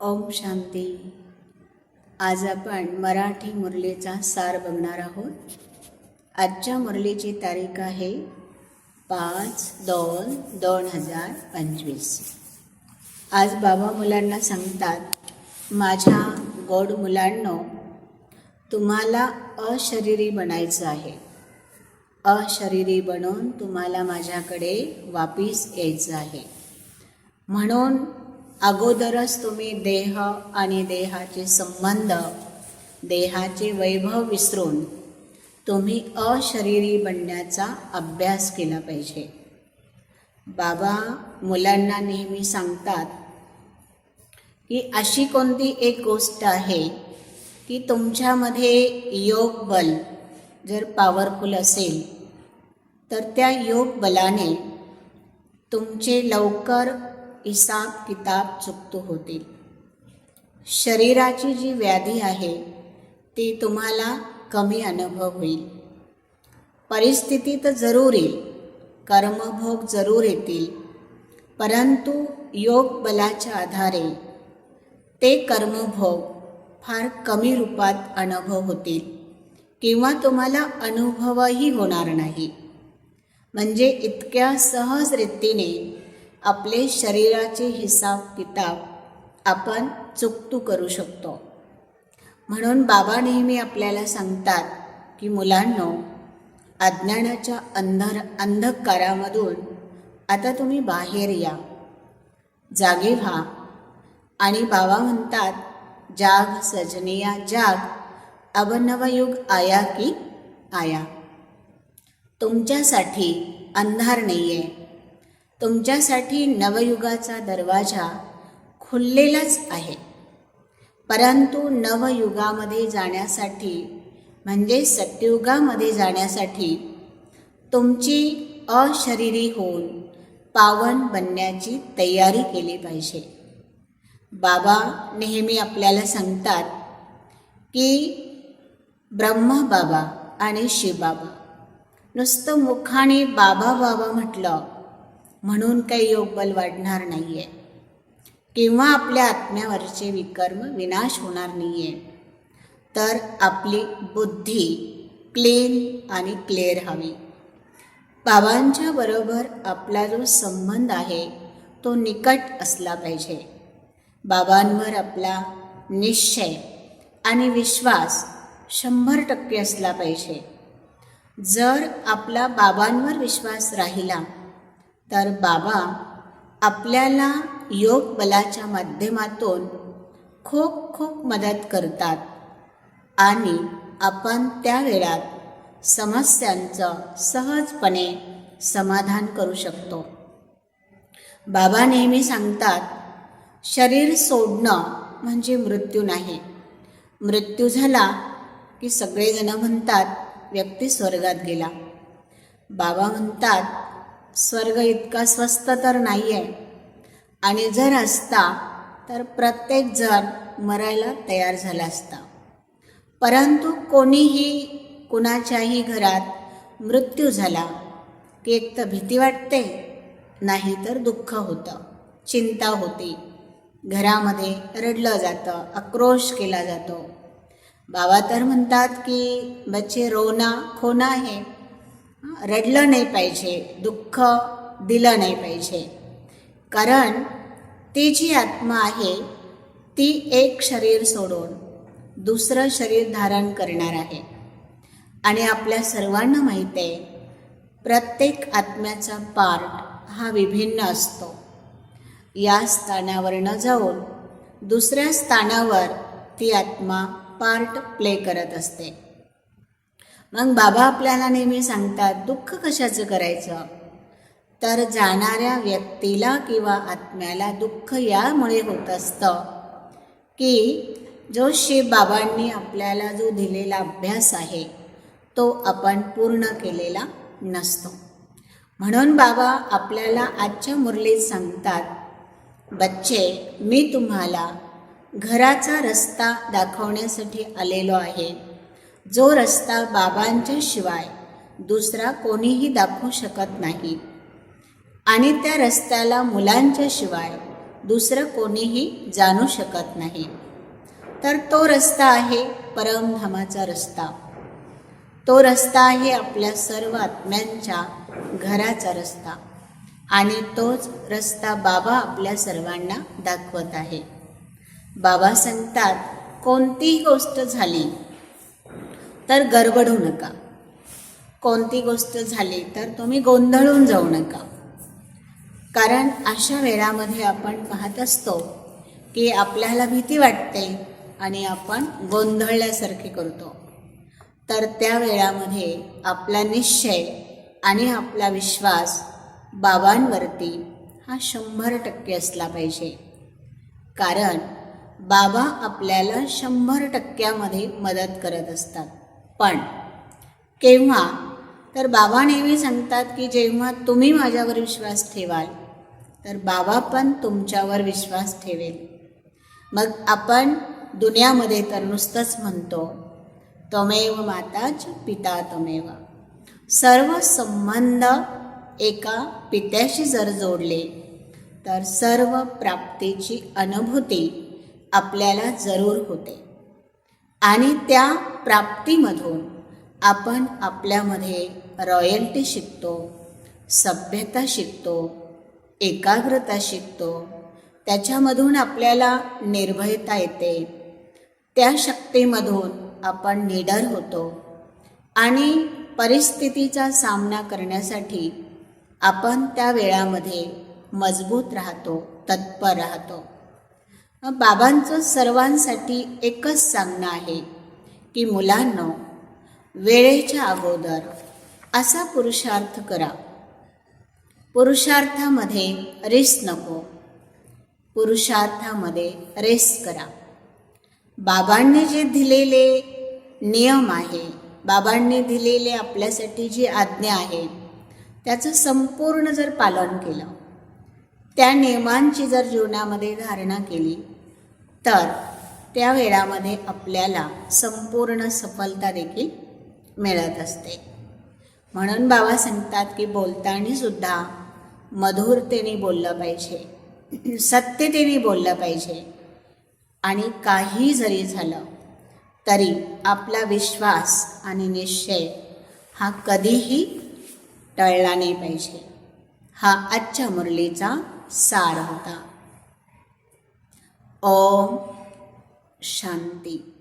ओम शांती. आज आपण मराठी मुरलीचा सार बघणार आहोत. आजच्या मुरलीची तारीख आहे पाच दोन दोन हजार पंचवीस. आज बाबा मुलांना सांगतात माझ्या गोड मुलांनो तुम्हाला अशरीरी बनायचं आहे. अशरीरी बनून तुम्हाला माझ्याकडे वापिस यायचं आहे. म्हणून अगोदरच तुम्ही देह आणि देहाचे संबंध देहाचे वैभव विसरून तुम्ही अशरीरी बनण्याचा अभ्यास केला पाहिजे. बाबा मुलांना नेहमी सांगतात की अशी कोणती एक गोष्ट आहे की तुमच्यामध्ये योग बल जर पॉवरफुल असेल तर त्या योग बलाने तुमचे लवकर हिसाब किताब चुकतो होतील. शरीराची जी व्याधी आहे ती तुम्हाला कमी अनुभव होईल. परिस्थिती तर जरूर येईल कर्मभोग जरूर येतील परंतु योग बलाच्या आधारे ते कर्मभोग फार कमी रूपात अनुभव होतील किंवा तुम्हाला अनुभवही होणार नाही. म्हणजे इतक्या सहज रीतीने आपले शरीराचे हिसाब किताब आपण चुकतू करू शकतो. म्हणून बाबा नेहमी आपल्याला सांगतात की मुलांनो अज्ञानाच्या अंधार अंधकारामधून आता तुम्ही बाहेर या. जागे व्हा. आणि बाबा म्हणतात जाग सजनिया जाग अब नवयुग आया की आया. तुमच्यासाठी अंधार नाही आहे तुमच्यासाठी नवयुगाचा दरवाजा खुललेलाच आहे. परंतु नवयुगामध्ये जाण्यासाठी म्हणजे सत्ययुगामध्ये जाण्यासाठी तुमची अशरीरी होऊन पावन बनण्याची तयारी केली पाहिजे. बाबा नेहमी आपल्याला सांगतात की ब्रह्म बाबा आणि शिवबाबा नुसतं मुखाने बाबा बाबा म्हटलं म्हणून काही योगबल वाढणार नाही आहे किंवा आपल्या आत्म्यावरचे विकर्म विनाश होणार नाही आहे तर आपली बुद्धी क्लीन आणि क्लिअर हवी. बाबांच्या बरोबर आपला जो संबंध आहे तो निकट असला पाहिजे. बाबांवर आपला निश्चय आणि विश्वास शंभर टक्के असला पाहिजे. जर आपला बाबांवर विश्वास राहिला तर बाबा आपल्याला योग बलाच्या माध्यमातून खूप खूप मदत करतात आणि आपण त्या वेळात समस्यांचं सहजपणे समाधान करू शकतो. बाबा नेहमी सांगतात शरीर सोडणं म्हणजे मृत्यू नाही. मृत्यू झाला की सगळेजण म्हणतात व्यक्ती स्वर्गात गेला. बाबा म्हणतात स्वर्ग इतका स्वस्त तर नाही आहे आणि जर असता तर प्रत्येकजण मरायला तयार झाला असता. परंतु कोणीही कुणाच्याही घरात मृत्यू झाला की एक तर भीती वाटते नाही तर दुःख होतं चिंता होती. घरामध्ये रडलं जातं आक्रोश केला जातो. बाबा तर म्हणतात की बच्चे रोना खोना आहे रडलं नाही पाहिजे दुःख दिलं नाही पाहिजे. कारण ती जी आत्मा आहे ती एक शरीर सोडून दुसरं शरीर धारण करणार आहे. आणि आपल्या सर्वांना माहीत आहे प्रत्येक आत्म्याचा पार्ट हा विभिन्न असतो. या स्थानावर न जाऊन दुसऱ्या स्थानावर ती आत्मा पार्ट प्ले करत असते. मग बाबा आपल्याला नेहमी सांगतात दुःख कशाचं करायचं? तर जाणाऱ्या व्यक्तीला किंवा आत्म्याला दुःख यामुळे होत असतं की जो शिव बाबांनी आपल्याला जो दिलेला अभ्यास आहे तो आपण पूर्ण केलेला नसतो. म्हणून बाबा आपल्याला आजच्या मुरलीत सांगतात बच्चे मी तुम्हाला घराचा रस्ता दाखवण्यासाठी आलेलो आहे. जो रस्ता बाबांच्या शिवाय दुसरा कोणीही दाखवू शकत नाही. आणि त्या रस्त्याला मुलांच्या शिवाय दुसरं कोणीही जाणू शकत नाही. तर तो रस्ता आहे परमधामाचा रस्ता. तो रस्ता आहे आपल्या सर्व आत्म्यांच्या घराचा रस्ता. आणि तोच रस्ता बाबा आपल्या सर्वांना दाखवत आहे. बाबा सांगतात कोणतीही गोष्ट झाली तर गडबडू नका. कोणती गोष्ट झाली तर तुम्ही गोंधळून जाऊ नका. कारण अशा वेळामध्ये आपण पाहत असतो की आपल्याला भीती वाटते आणि आपण गोंधळल्यासारखे करतो. तर त्या वेळामध्ये आपला निश्चय आणि आपला विश्वास बाबांवरती हा शंभर टक्के असला पाहिजे. कारण बाबा आपल्याला शंभर टक्क्यामध्ये मदत करत असतात. पण केव्हा? तर बाबा नेहमी सांगतात की जेव्हा तुम्ही माझ्यावर विश्वास ठेवाल तर बाबा पण तुमच्यावर विश्वास ठेवेल. मग आपण दुनियामध्ये तर नुसतंच म्हणतो त्वमेव माताच पिता त्वमेव सर्व संबंध एका पित्याशी जर जोडले तर सर्व प्राप्तीची अनुभूती आपल्याला जरूर होते. आणि त्या प्राप्तीमधून आपण आपल्यामध्ये रॉयल्टी शिकतो सभ्यता शिकतो एकाग्रता शिकतो. त्याच्यामधून आपल्याला निर्भयता येते. त्या शक्तीमधून आपण निडर होतो. आणि परिस्थितीचा सामना करण्यासाठी आपण त्या वेळामध्ये मजबूत राहतो तत्पर राहतो. बाबांचं सर्वांसाठी एकच सांगणं आहे की मुलांनो वेळेच्या अगोदर असा पुरुषार्थ करा. पुरुषार्थामध्ये रेस नको. पुरुषार्थामध्ये रेस करा. बाबांनी जे दिलेले नियम आहे बाबांनी दिलेले आपल्यासाठी जी आज्ञा आहे त्याचं संपूर्ण जर पालन केलं त्या नियमांची जर जीवनामध्ये धारणा केली तर त्या वेळामध्ये आपल्याला संपूर्ण सफलता देखील मिळत असते. म्हणून बाबा सांगतात की बोलताना सुद्धा मधुरतेने बोललं पाहिजे सत्यतेने बोललं पाहिजे. आणि काही जरी झालं तरी आपला विश्वास आणि निश्चय हा कधीही टळला नाही पाहिजे. हा आजच्या मुरलीचा सार होता. ओम शांती